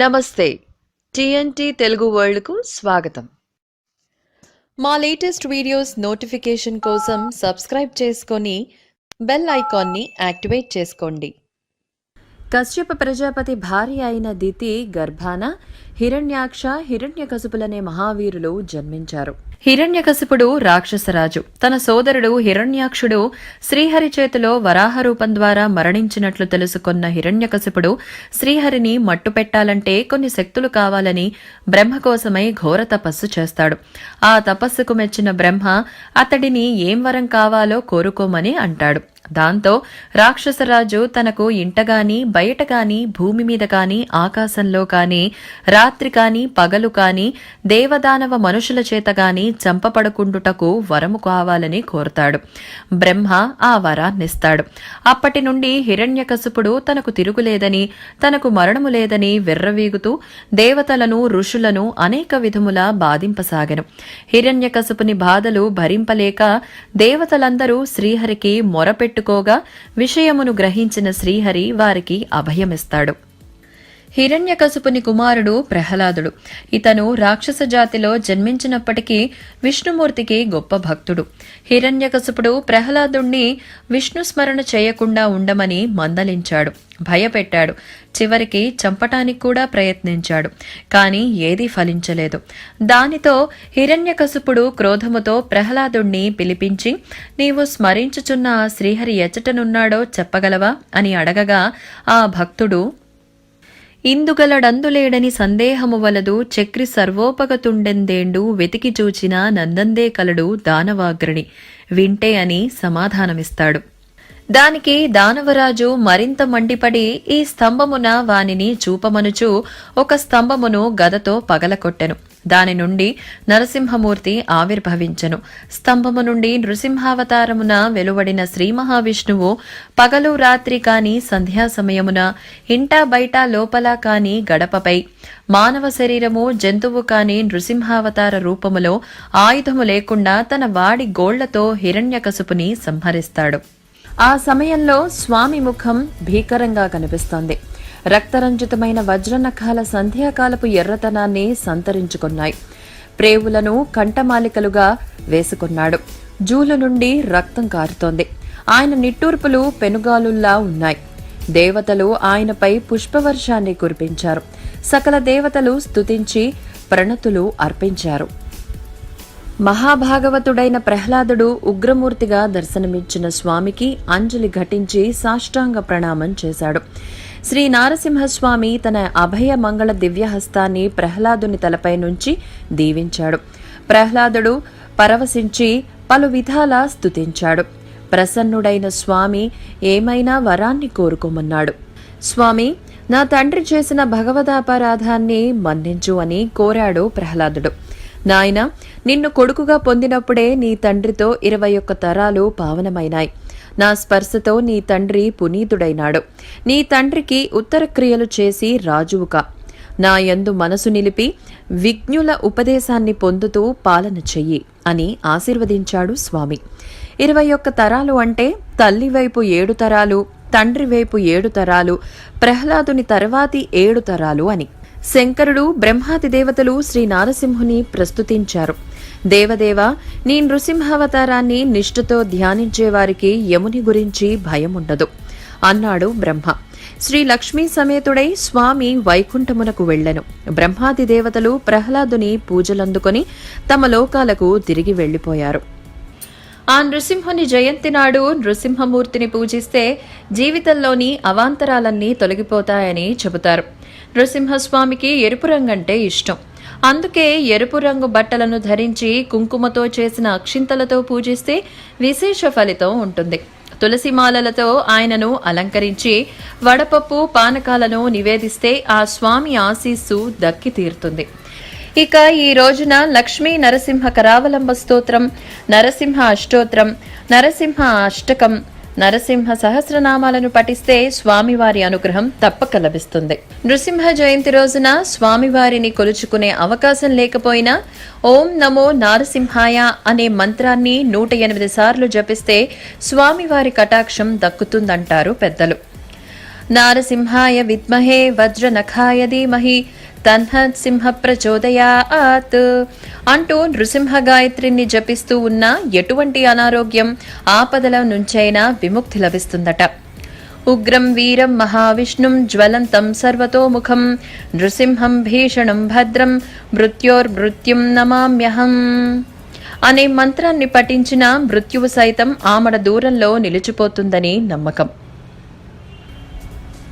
నమస్తే. టిఎన్టీ తెలుగు వరల్డ్కు స్వాగతం. మా లేటెస్ట్ వీడియోస్ నోటిఫికేషన్ కోసం సబ్స్క్రైబ్ చేసుకొని బెల్ ఐకాన్ని యాక్టివేట్ చేసుకోండి. కశ్యప ప్రజాపతి భార్య అయిన దితి గర్భాన హిరణ్యాక్ష హిరణ్యకశిపులనే మహావీరులు జన్మించారు. హిరణ్యకశిపుడు రాక్షసరాజు. తన సోదరుడు హిరణ్యాక్షుడు శ్రీహరి చేతిలో వరాహ రూపం ద్వారా మరణించినట్లు తెలుసుకున్న హిరణ్యకశిపుడు శ్రీహరిని మట్టుపెట్టాలంటే కొన్ని శక్తులు కావాలని బ్రహ్మ కోసమై ఘోర తపస్సు చేస్తాడు. ఆ తపస్సుకు మెచ్చిన బ్రహ్మ అతడిని ఏం వరం కావాలో కోరుకోమని అంటాడు. దాంతో రాక్షసరాజు తనకు ఇంటగాని బయట కాని భూమి మీద కాని ఆకాశంలో కాని రాత్రి కాని పగలు కాని దేవదానవ మనుషుల చేత గాని చంపపడకుండుటకు వరము కావాలని కోరుతాడు. బ్రహ్మ ఆ వరాన్నిస్తాడు. అప్పటి నుండి హిరణ్యకశపుడు తనకు తిరుగులేదని తనకు మరణము లేదని వెర్రవీగుతూ దేవతలను ఋషులను అనేక విధముల బాధింపసాగెను. హిరణ్యకశిపుని బాధలు భరింపలేక దేవతలందరూ శ్రీహరికి మొరపెట్టుకోగా విషయమును గ్రహించిన శ్రీహరి వారికి అభయమిస్తాడు. హిరణ్యకశిపుని కుమారుడు ప్రహ్లాదుడు. ఇతను రాక్షస జాతిలో జన్మించినప్పటికీ విష్ణుమూర్తికి గొప్ప భక్తుడు. హిరణ్యకశిపుడు ప్రహ్లాదుణ్ణి విష్ణు స్మరణ చేయకుండా ఉండమని మందలించాడు. భయపెట్టాడు. చివరికి చంపటానికి కూడా ప్రయత్నించాడు. కాని ఏదీ ఫలించలేదు. దానితో హిరణ్యకశుపుడు క్రోధముతో ప్రహ్లాదుణ్ణి పిలిపించి నీవు స్మరించుచున్న ఆ శ్రీహరి ఎచ్చటనున్నాడో చెప్పగలవా? అని అడగగా ఆ భక్తుడు ఇందుగలడందులేడని సందేహము వలదు చక్రి సర్వోపగతుండెందేండు వెతికి చూచిన నందందే కలడు దానవాగ్రణి. వింటే అని సమాధానమిస్తాడు. దానికి దానవరాజు మరింత మండిపడి ఈ స్తంభమున వానిని చూపమనుచు ఒక స్తంభమును గదతో పగలకొట్టెను. దాని నుండి నరసింహమూర్తి ఆవిర్భవించెను. స్తంభము నుండి నృసింహావతారమున వెలువడిన శ్రీ మహావిష్ణువు పగలు రాత్రి కాని సంధ్యా సమయమున ఇంటా బయట లోపల కాని గడపపై మానవ శరీరము జంతువు కాని నృసింహావతార రూపములో ఆయుధము లేకుండా తన వాడి గోళ్ళతో హిరణ్యకశుపుని సంహరిస్తాడు. ఆ సమయంలో స్వామి ముఖం భీకరంగా కనిపిస్తోంది. రక్తరంజితమైన వజ్రనఖాల సంధ్యాకాలపు ఎర్రతనాన్ని సంతరించుకున్నాయి. ప్రేవులను కంఠమాలికలుగా వేసుకున్నాడు. జూలు నుండి రక్తం కారుతోంది. ఆయన నిట్టూర్పులు పెనుగాలుల్లా ఉన్నాయి. దేవతలు ఆయనపై పుష్పవర్షాన్ని కురిపించారు. సకల దేవతలు స్తుతించి ప్రణతులు అర్పించారు. మహాభాగవతుడైన ప్రహ్లాదుడు ఉగ్రమూర్తిగా దర్శనమిచ్చిన స్వామికి అంజలి ఘటించి సాష్టాంగ ప్రణామం చేశాడు. శ్రీ నారసింహస్వామి తన అభయ మంగళ దివ్యహస్తాన్ని ప్రహ్లాదుని తలపై నుంచి దీవించాడు. ప్రహ్లాదుడు పరవశించి పలు విధాలా స్తుతించాడు. ప్రసన్నుడైన స్వామి ఏమైనా వరాన్ని కోరుకోమన్నాడు. స్వామి నా తండ్రి చేసిన భగవదాపరాధాన్ని మన్నించు అని కోరాడు ప్రహ్లాదుడు. నాయన నిన్ను కొడుకుగా పొందినప్పుడే నీ తండ్రితో ఇరవై ఒక్క తరాలు పావనమైనాయి. నా స్పర్శతో నీ తండ్రి పునీతుడైనాడు. నీ తండ్రికి ఉత్తర క్రియలు చేసి రాజువుగా నా యందు మనసు నిలిపి విజ్ఞుల ఉపదేశాన్ని పొందుతూ పాలన చెయ్యి అని ఆశీర్వదించాడు స్వామి. ఇరవై ఒక్క తరాలు అంటే తల్లి వైపు ఏడు తరాలు తండ్రి వైపు ఏడు తరాలు ప్రహ్లాదుని తర్వాతి ఏడు తరాలు అని. శంకరుడు బ్రహ్మాది దేవతలు శ్రీ నారసింహుని ప్రస్తుతించారు. దేవదేవ నీ నృసింహావతారాన్ని నిష్ఠతో ధ్యానించేవారికి యముని గురించి భయం ఉండదు అన్నాడు బ్రహ్మ. శ్రీ లక్ష్మీ సమేతుడై స్వామి వైకుంఠమునకు వెళ్ళెను బ్రహ్మాది దేవతలు ప్రహ్లాదుని పూజలందుకొని తమ లోకాలకు తిరిగి వెళ్ళిపోయారు ఆ నృసింహుని జయంతి నాడు నృసింహమూర్తిని పూజిస్తే జీవితంలోని అవాంతరాలన్నీ తొలగిపోతాయని చెబుతారు. నృసింహస్వామికి ఎరుపు రంగంటే ఇష్టం. అందుకే ఎరుపు రంగు బట్టలను ధరించి కుంకుమతో చేసిన అక్షింతలతో పూజిస్తే విశేష ఫలితం ఉంటుంది. తులసి మాలలతో ఆయనను అలంకరించి వడపప్పు పానకాలను నివేదిస్తే ఆ స్వామి ఆశీస్సు దక్కి తీరుతుంది. ఇక ఈ రోజున లక్ష్మీ నరసింహ కరావలంబ స్తోత్రం నరసింహ అష్టోత్రం నరసింహ అష్టకం నరసింహ సహస్రనామాలను పఠిస్తే స్వామివారి అనుగ్రహం తప్పక లభిస్తుంది. నృసింహ జయంతి రోజున స్వామివారిని కొలుచుకునే అవకాశం లేకపోయినా ఓం నమో నారసింహాయ అనే మంత్రాన్ని నూట ఎనిమిది సార్లు జపిస్తే స్వామివారి కటాక్షం దక్కుతుందంటారు పెద్దలు. నారసింహాయ విద్మహే వజ్రనఖాయ ధీమహి తన్హత్ సింహ ప్రచోదయాత్ అంటూ నృసింహ గాయత్రిని జపిస్తూ ఉన్న ఎటువంటి అనారోగ్యం ఆపదల నుంచైనా విముక్తి లభిస్తుందట. ఉగ్రం వీరం మహావిష్ణుం జ్వలంతం సర్వతోముఖం నృసింహం భీషణం భద్రం మృత్యోర్మృత్యుం నమామ్యహం. అనే మంత్రాన్ని పఠించిన మృత్యువు సైతం ఆమడ దూరంలో నిలిచిపోతుందని నమ్మకం.